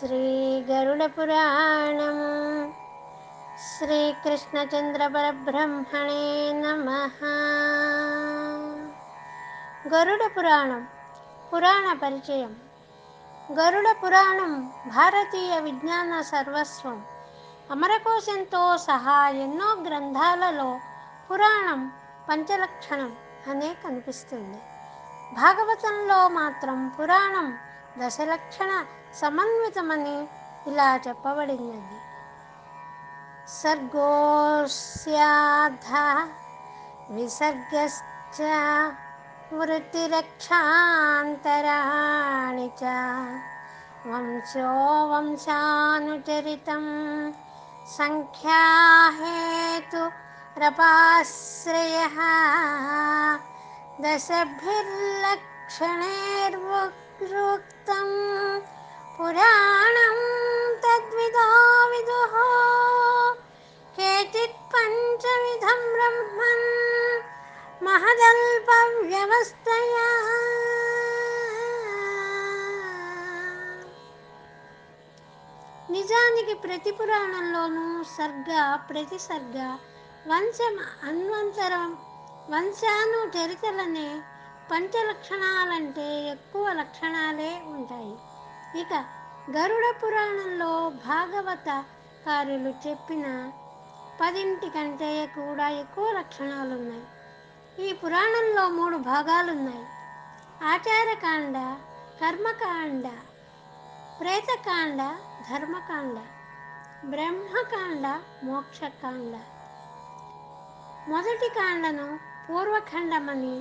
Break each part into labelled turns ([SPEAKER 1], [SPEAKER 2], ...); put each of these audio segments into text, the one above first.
[SPEAKER 1] శ్రీ గరుడ పురాణం శ్రీకృష్ణచంద్ర పరబ్రహ్మణే నమ గరుడ పురాణం పురాణ పరిచయం గరుడ పురాణం భారతీయ విజ్ఞాన సర్వస్వం అమరకోశంతో సహా ఎన్నో గ్రంథాలలో పురాణం పంచలక్షణం అనే కనిపిస్తుంది. భాగవతంలో మాత్రం పురాణం దశలక్షణ సమన్వితమని ఇలా చెప్పబడినది. సర్గోస్యాధ విసర్గశ్చ వృత్తిరక్షాంతరాణి చ వంశో వంశానుచరితం సంఖ్యాహేతు రపాశ్రయ దశభిర్లక్ష పురాణం తద్విదో విదుః కేచిత్ పంచవిధం బ్రహ్మన్ మహదల్ప వ్యవస్థయ నిజానికి ప్రతి పురాణంలోనూ సర్గ ప్రతి సర్గ వంశం అన్వంతరం వంశాను చరితలనే పంచలక్షణాలంటే ఎక్కువ లక్షణాలే ఉంటాయి. ఇక గరుడ పురాణంలో భాగవత కారులు చెప్పిన పదింటి కంటే కూడా ఎక్కువ లక్షణాలు ఉన్నాయి ఈ పురాణంలో మూడు భాగాలున్నాయి. ఆచారకాండ కర్మకాండ ప్రేతకాండ ధర్మకాండ బ్రహ్మకాండ మోక్షకాండ. మొదటి కాండను పూర్వఖండమని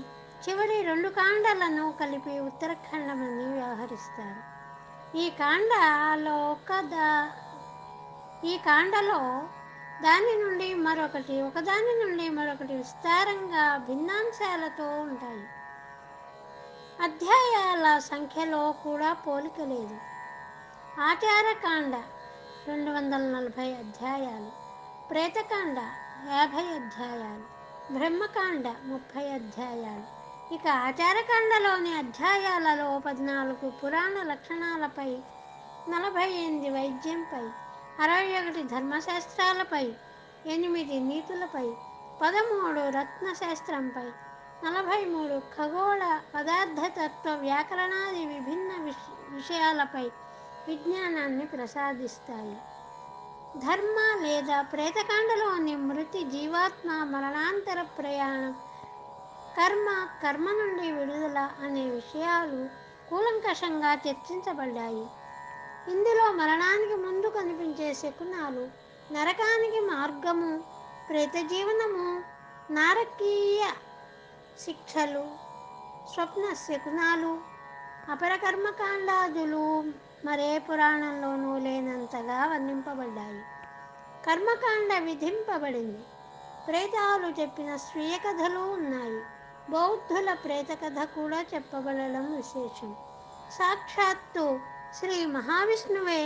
[SPEAKER 1] చివరి రెండు కాండలను కలిపి ఉత్తరఖండమని వ్యవహరిస్తారు. ఈ కాండలో ఒక దా ఈ కాండలో దాని నుండి మరొకటి ఒకదాని నుండి మరొకటి విస్తారంగా భిన్నాంశాలతో ఉంటాయి. అధ్యాయాల సంఖ్యలో కూడా పోలిక లేదు. ఆచారకాండ రెండు వందల నలభై అధ్యాయాలు ప్రేతకాండ యాభై అధ్యాయాలు బ్రహ్మకాండ ముప్పై అధ్యాయాలు ఇక ఆచారకాండలోని అధ్యాయాలలో పద్నాలుగు పురాణ లక్షణాలపై నలభై ఎనిమిది వైద్యంపై అరవై ఒకటి ధర్మశాస్త్రాలపై ఎనిమిది నీతులపై పదమూడు రత్నశాస్త్రంపై నలభై మూడు ఖగోళ పదార్థతత్వ వ్యాకరణాది విభిన్న విష విషయాలపై విజ్ఞానాన్ని ప్రసాదిస్తాయి. ధర్మ లేదా ప్రేతకాండలోని మృతి జీవాత్మ మరణాంతర ప్రయాణం కర్మ కర్మ నుండి విడుదల అనే విషయాలు కూలంకషంగా చర్చించబడ్డాయి. ఇందులో మరణానికి ముందు కనిపించే శకునాలు నరకానికి మార్గము ప్రేత జీవనము నారకీయ శిక్షలు స్వప్న శకునాలు అపరకర్మకాండాదులు మరే పురాణంలోనూ లేనంతగా వర్ణింపబడ్డాయి. కర్మకాండ విధింపబడింది. ప్రేతాలు చెప్పిన స్వీయ కథలు ఉన్నాయి. బౌద్ధుల ప్రేత కథ కూడా చెప్పబడడం విశేషం. సాక్షాత్తు శ్రీ మహావిష్ణువే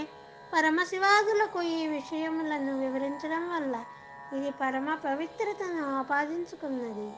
[SPEAKER 1] పరమశివాదులకు ఈ విషయములను వివరించడం వల్ల ఇది పరమ పవిత్రతను ఆపాదించుకున్నది.